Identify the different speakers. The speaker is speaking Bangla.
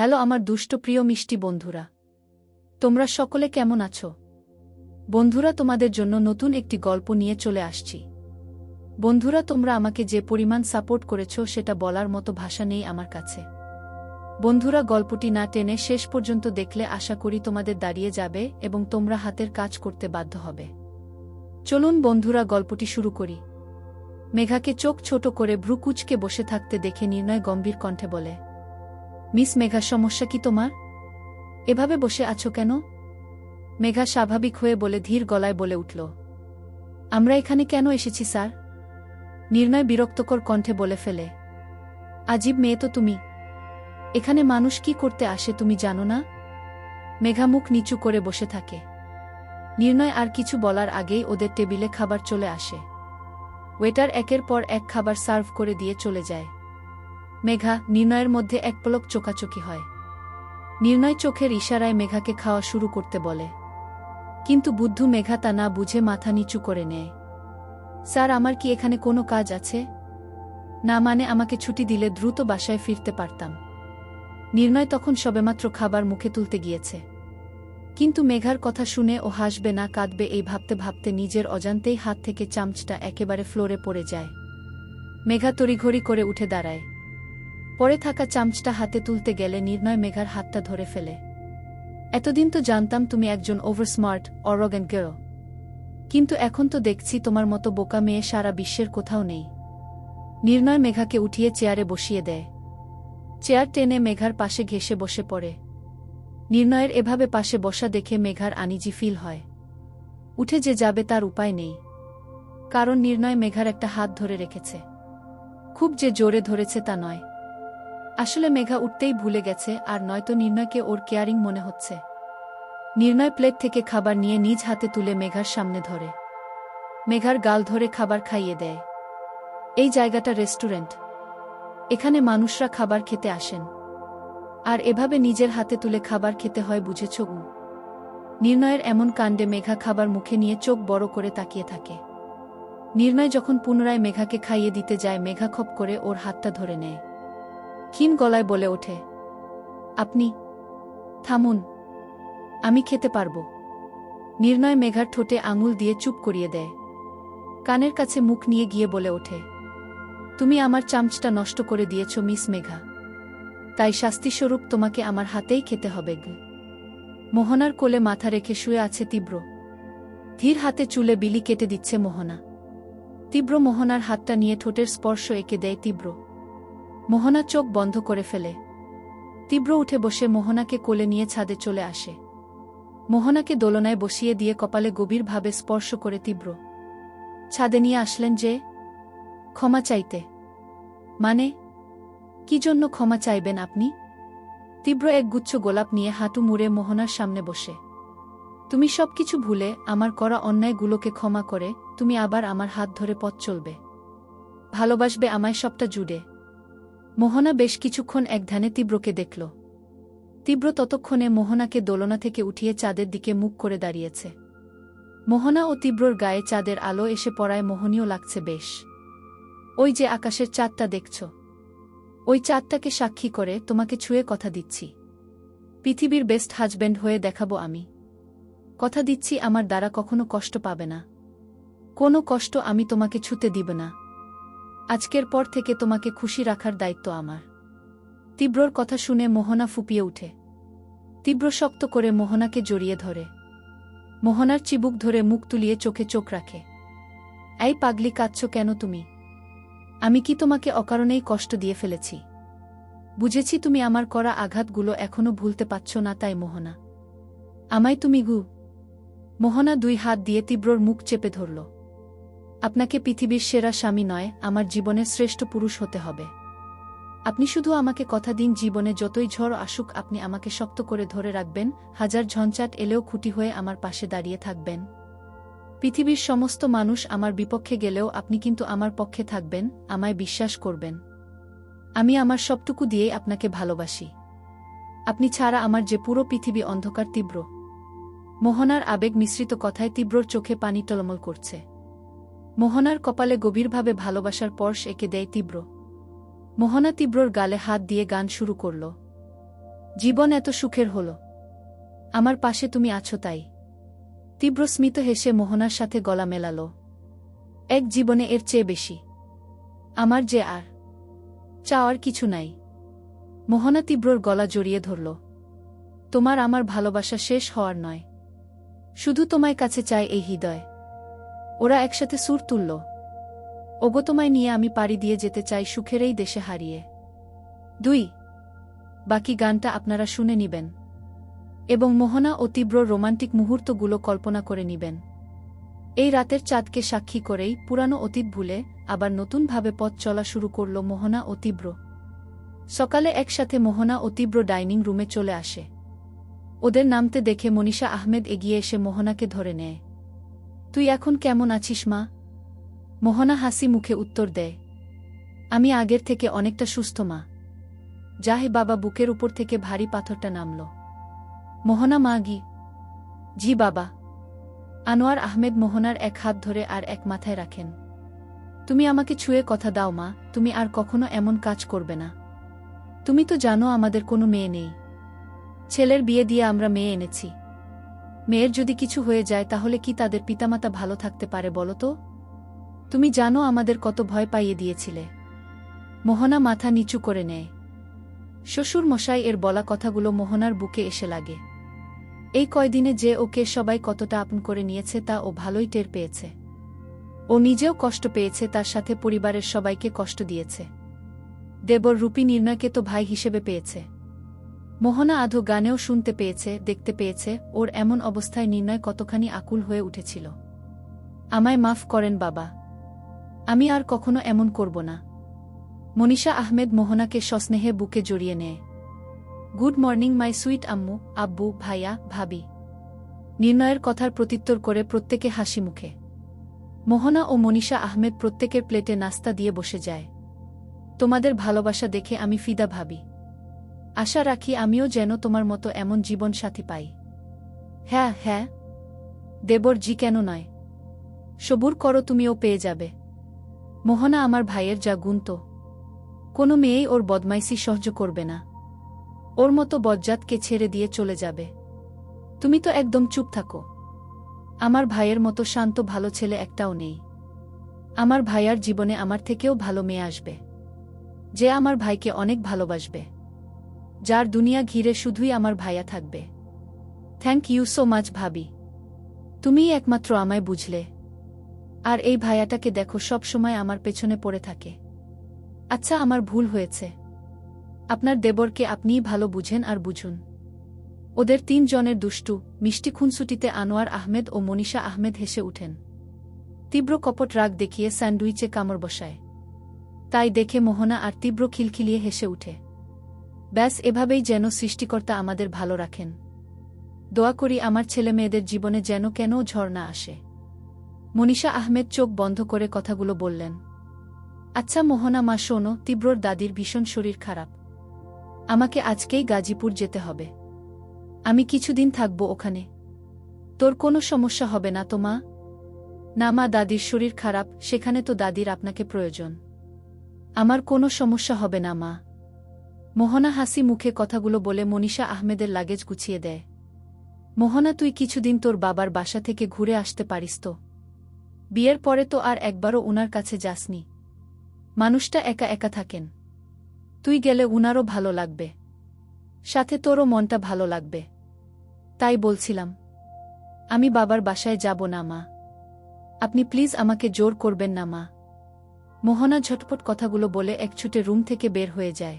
Speaker 1: হ্যালো আমার দুষ্ট প্রিয় মিষ্টি বন্ধুরা। তোমরা সকলে কেমন আছো? বন্ধুরা তোমাদের জন্য নতুন একটি গল্প নিয়ে চলে আসছি। বন্ধুরা তোমরা আমাকে যে পরিমাণ সাপোর্ট করেছ সেটা বলার মতো ভাষা নেই আমার কাছে। বন্ধুরা গল্পটি না টেনে শেষ পর্যন্ত দেখলে আশা করি তোমাদের দাঁড়িয়ে যাবে এবং তোমরা হাতের কাজ করতে বাধ্য হবে। চলুন বন্ধুরা গল্পটি শুরু করি। মেঘাকে চোখ ছোট করে ভ্রুকুচকে বসে থাকতে দেখে নির্ণয় গম্ভীর কণ্ঠে বলে মিস মেঘা, সমস্যা কি তোমার? এভাবে বসে আছো কেন? মেঘা স্বাভাবিক হয়ে বলে ধীর গলায় বলে উঠল, আমরা এখানে কেন এসেছি, স্যার? নির্ণয় বিরক্তকর কণ্ঠে বলে ফেলে, আজীব মেয়ে তো তুমি। এখানে মানুষ কি করতে আসে তুমি জানো না? মেঘা মুখ নিচু করে বসে থাকে। নির্ণয় আর কিছু বলার আগেই ওদের টেবিলে খাবার চলে আসে। ওয়েটার একের পর এক খাবার সার্ভ করে দিয়ে চলে যায়। মেঘা নির্ণয়ের মধ্যে এক পলক চোকাচোকি হয়। নির্ণয় চোখের ইশারায় মেঘাকে খাওয়া শুরু করতে বলে। কিন্তু বুদ্ধু মেঘা তা না বুঝে মাথা নিচু করে নেয়। স্যার, আমার কি এখানে কোনো কাজ আছে? না মানে আমাকে ছুটি দিলে দ্রুত বাসায় ফিরতে পারতাম। নির্ণয় তখন সবেমাত্র খাবার মুখে তুলতে গিয়েছে। কিন্তু মেঘার কথা শুনে ও হাসবে না, কাঁদবে এই ভাবতে ভাবতে নিজের অজান্তেই হাত থেকে চামচটা একেবারে ফ্লোরে পড়ে যায়। মেঘা তড়িঘড়ি করে উঠে দাঁড়ায়। পরে থাকা চামচটা হাতে তুলতে গেলে নির্ণয় মেঘার হাতটা ধরে ফেলে। এতদিন তো জানতাম তুমি একজন ওভার স্মার্ট অরগ্যান গেরো কিন্তু এখন তো দেখছি তোমার মতো বোকা মেয়ে সারা বিশ্বের কোথাও নেই। নির্ণয় মেঘাকে উঠিয়ে চেয়ারে বসিয়ে দেয়। চেয়ার টেনে মেঘার পাশে ঘেসে বসে পড়ে। নির্ণয়ের এভাবে পাশে বসা দেখে মেঘার আনিজি ফিল হয়। উঠে যে যাবে তার উপায় নেই। কারণ নির্ণয় মেঘার একটা হাত ধরে রেখেছে। খুব যে জোরে ধরেছে তা নয়। আসলে মেঘা উঠতেই ভুলে গেছে আর নয়তো নির্ণয়কে ওর কেয়ারিং মনে হচ্ছে। নির্ণয় প্লেট থেকে খাবার নিয়ে নিজ হাতে তুলে মেঘার সামনে ধরে। মেঘার গাল ধরে খাবার খাইয়ে দেয়। এই জায়গাটা রেস্টুরেন্ট। এখানে মানুষরা খাবার খেতে আসেন। আর এভাবে নিজের হাতে তুলে খাবার খেতে হয় বুঝেছ উ নির্ণয়ের এমন কাণ্ডে মেঘা খাবার মুখে নিয়ে চোখ বড় করে তাকিয়ে থাকে। নির্ণয় যখন পুনরায় মেঘাকে খাইয়ে দিতে যায়, মেঘা খপ করে ওর হাতটা ধরে নেয়। ক্ষীণ গলায় বলে ওঠে, আপনি, থামুন, আমি খেতে পারব। নির্ণয় মেঘার ঠোঁটে আঙুল দিয়ে চুপ করিয়ে দেয়। কানের কাছে মুখ নিয়ে গিয়ে বলে ওঠে, তুমি আমার চামচটা নষ্ট করে দিয়েছ, মিস মেঘা। তাই শাস্তিস্বরূপ তোমাকে আমার হাতেই খেতে হবে মোহনার কোলে মাথা রেখে শুয়ে আছে তীব্র। ধীর হাতে চুলে বিলি কেটে দিচ্ছে মোহনা। তীব্র মোহনার হাতটা নিয়ে ঠোঁটের স্পর্শ এঁকে দেয় তীব্র। মোহনা চোখ বন্ধ করে ফেলে। তীব্র উঠে বসে মোহনাকে কোলে নিয়ে ছাদে চলে আসে। মোহনাকে দোলনায় বসিয়ে দিয়ে কপালে গভীরভাবে স্পর্শ করে তীব্র। ছাদে নিয়ে আসলেন যে, ক্ষমা চাইতে। মানে কি জন্য ক্ষমা চাইবেন আপনি? তীব্র এক গুচ্ছ গোলাপ নিয়ে হাঁটু মুড়ে মোহনার সামনে বসে। তুমি সবকিছু ভুলে আমার করা অন্যায়গুলোকে ক্ষমা করে তুমি আবার আমার হাত ধরে পথ চলবে। ভালোবাসবে আমায় সবটা জুড়ে। মোহনা বেশ কিছুক্ষণ এক ধ্যানে তীব্রকে দেখল। তীব্র ততক্ষণে মোহনাকে দোলনা থেকে উঠিয়ে চাঁদের দিকে মুখ করে দাঁড়িয়েছে। মোহনা ও তীব্রর গায়ে চাঁদের আলো এসে পড়ায় মোহনীয় লাগছে বেশ। ওই যে আকাশের চাঁদটা দেখছ। ওই চাঁদটাকে সাক্ষী করে তোমাকে ছুঁয়ে কথা দিচ্ছি। পৃথিবীর বেস্ট হাজব্যান্ড হয়ে দেখাবো আমি। কথা দিচ্ছি আমার দ্বারা কখনো কষ্ট পাবে না। কোনো কষ্ট আমি তোমাকে ছুতে দিব না। আজকের পর থেকে তোমাকে খুশি রাখার দায়িত্ব আমার। তীব্রর কথা শুনে মোহনা ফুপিয়ে উঠে। তীব্র শক্ত করে মোহনাকে জড়িয়ে ধরে। মোহনার চিবুক ধরে মুখ তুলিয়ে চোখে চোখ রাখে। এই পাগলি, কাঁদছ কেন তুমি? আমি কি তোমাকে অকারণেই কষ্ট দিয়ে ফেলেছি? বুঝেছি তুমি আমার করা আঘাতগুলো এখনও ভুলতে পারছ না তাই, মোহনা। আমায় তুমি গু। মোহনা দুই হাত দিয়ে তীব্রর মুখ চেপে ধরল। আপনাকে পৃথিবীর সেরা স্বামী নয়, আমার জীবনের শ্রেষ্ঠ পুরুষ হতে হবে। আপনি শুধু আমাকে কথা দিন, জীবনে যতই ঝড় আসুক, আপনি আমাকে শক্ত করে ধরে রাখবেন, হাজার ঝঞ্চাট এলেও খুঁটি হয়ে আমার পাশে দাঁড়িয়ে থাকবেন। পৃথিবীর সমস্ত মানুষ আমার বিপক্ষে গেলেও আপনি কিন্তু আমার পক্ষে থাকবেন, আমায় বিশ্বাস করবেন। আমি আমার সবটুকু দিয়েই আপনাকে ভালোবাসি। আপনি ছাড়া আমার যে পুরো পৃথিবী অন্ধকার, তীব্র। মোহনার আবেগ মিশ্রিত কথায় তীব্রর চোখে পানি টলমল করছে। মোহনার কপালে গভীরভাবে ভালোবাসার পর্শ এঁকে দেয় তীব্র। মোহনা তীব্রর গালে হাত দিয়ে গান শুরু করল। জীবন এত সুখের হল। আমার পাশে তুমি আছো তাই। তীব্র স্মিত হেসে মোহনার সাথে গলা মেলাল। এক জীবনে এর চেয়ে বেশি। আমার যে আর। চাওয়ার কিছু নাই। মোহনা তীব্রর গলা জড়িয়ে ধরল। তোমার আমার ভালোবাসা শেষ হওয়ার নয়। শুধু তোমায় কাছে চায় এই হৃদয়। ওরা একসাথে সুর তুলল। ওগো নিয়ে আমি পাড়ি দিয়ে যেতে চাই সুখের এই দেশে হারিয়ে। দুই, বাকি গানটা আপনারা শুনে নিবেন। এবং মোহনা ও তীব্র রোমান্টিক মুহূর্তগুলো কল্পনা করে নিবেন। এই রাতের চাঁদকে সাক্ষী করেই পুরানো অতীত ভুলে আবার নতুনভাবে পথ চলা শুরু করল মোহনা ও তীব্র। সকালে একসাথে মোহনা ও তীব্র ডাইনিং রুমে চলে আসে। ওদের নামতে দেখে মনীষা আহমেদ এগিয়ে এসে মোহনাকে ধরে নেয়। তুই এখন কেমন আছিস, মা? মোহনা হাসি মুখে উত্তর দেয়। আমি আগের থেকে অনেকটা সুস্থ, মা। যাহে বাবা বুকের উপর থেকে ভারী পাথরটা নামল। মোহনা, মা গি। জি বাবা। আনোয়ার আহমেদ মোহনার এক হাত ধরে আর এক মাথায় রাখেন। তুমি আমাকে ছুঁয়ে কথা দাও, মা। তুমি আর কখনো এমন কাজ করবে না। তুমি তো জানো আমাদের কোনো মেয়ে নেই। ছেলের বিয়ে দিয়ে আমরা মেয়ে এনেছি। মেয়ের যদি কিছু হয়ে যায়, তাহলে কি তাদের পিতামাতা ভালো থাকতে পারে বলো তো? তুমি জানো আমাদের কত ভয় পাইয়ে দিয়েছিলে। মোহনা মাথা নিচু করে নেয়। শ্বশুর মশাই এর বলা কথাগুলো মোহনার বুকে এসে লাগে। এই কয়দিনে যে ওকে সবাই কতটা আপন করে নিয়েছে, তা ও ভালোই টের পেয়েছে। ও নিজেও কষ্ট পেয়েছে, তার সাথে পরিবারের সবাইকে কষ্ট দিয়েছে। দেবর রূপী নির্ণয়কে তো ভাই হিসেবে পেয়েছে। মোহনা আধো গানেও শুনতে পেয়েছে, দেখতে পেয়েছে, ওর এমন অবস্থায় নির্ণয় কতখানি আকুল হয়ে উঠেছিল। আমায় মাফ করেন বাবা। আমি আর কখনো এমন করব না। মনীষা আহমেদ মোহনাকে সস্নেহে বুকে জড়িয়ে নেয়। গুড মর্নিং, মাই সুইট আম্মু, আব্বু, ভাইয়া, ভাবি। নির্ণয়ের কথার প্রত্যুত্তর করে প্রত্যেকে হাসি মুখে। মোহনা ও মনীষা আহমেদ প্রত্যেকের প্লেটে নাস্তা দিয়ে বসে যায়। তোমাদের ভালোবাসা দেখে আমি ফিদা ভাবি। আশা রাখি আমিও যেন তোমার মতো এমন জীবন সাথী পাই। হ্যাঁ হ্যাঁ। দেবর জি কেন নয়? সবুর করো তুমিও পেয়ে যাবে। মোহনা আমার ভাইয়ের যা গুণ তো। কোনো মেয়েই ওর বদমাইশি সহ্য করবে না। ওর মতো বজ্জাতকে ছেড়ে দিয়ে চলে যাবে। তুমি তো একদম চুপ থাকো। আমার ভাইয়ের মতো শান্ত ভালো ছেলে একটাও নেই। আমার ভাইয়ার জীবনে আমার থেকেও ভালো মেয়ে আসবে। যে আমার ভাইকে অনেক ভালোবাসবে। যার দুনিয়া ঘিরে শুধুই আমার ভাইয়া থাকবে। থ্যাংক ইউ সো মাচ ভাবি। তুমিই একমাত্র আমায় বুঝলে। আর এই ভাইয়াটাকে দেখো, সব সময় আমার পেছনে পড়ে থাকে। আচ্ছা আমার ভুল হয়েছে। আপনার দেবরকে আপনিই ভালো বুঝেন আর বুঝুন। ওদের তিনজনের দুষ্টু, মিষ্টি খুনসুটিতে আনোয়ার আহমেদ ও মনীষা আহমেদ হেসে উঠেন। তীব্র কপট রাগ দেখিয়ে স্যান্ডউইচে কামড় বসায়। তাই দেখে মোহনা আর তীব্র খিলখিলিয়ে হেসে উঠে। ব্যাস, এভাবেই যেন সৃষ্টিকর্তা আমাদের ভালো রাখেন। দোয়া করি আমার ছেলে মেয়েদের জীবনে যেন কেন ঝড় না আসে। মনীষা আহমেদ চোখ বন্ধ করে কথাগুলো বললেন আচ্ছা মোহনা মা, শোনো, তীব্রর দাদির ভীষণ শরীর খারাপ। আমাকে আজকেই গাজীপুর যেতে হবে। আমি কিছুদিন থাকব ওখানে। তোর কোনো সমস্যা হবে না তো মা? না মা, দাদির শরীর খারাপ, সেখানে তো দাদির আপনাকে প্রয়োজন। আমার কোনো সমস্যা হবে না মা। মোহনা হাসি মুখে কথাগুলো বলে মনীষা আহমেদের লাগেজ গুছিয়ে দেয়। মোহনা, তুই কিছুদিন তোর বাবার বাসা থেকে ঘুরে আসতে পারিস তো? বিয়ের পরে তো আর একবারও উনার কাছে যাসনি। মানুষটা একা একা থাকেন। তুই গেলে উনারও ভালো লাগবে। সাথে তোরও মনটা ভালো লাগবে। তাই বলছিলাম, আমি বাবার বাসায় যাব না মা। আপনি প্লিজ আমাকে জোর করবেন না মা। মোহনা ঝটপট কথাগুলো বলে এক ছুটে রুম থেকে বের হয়ে যায়।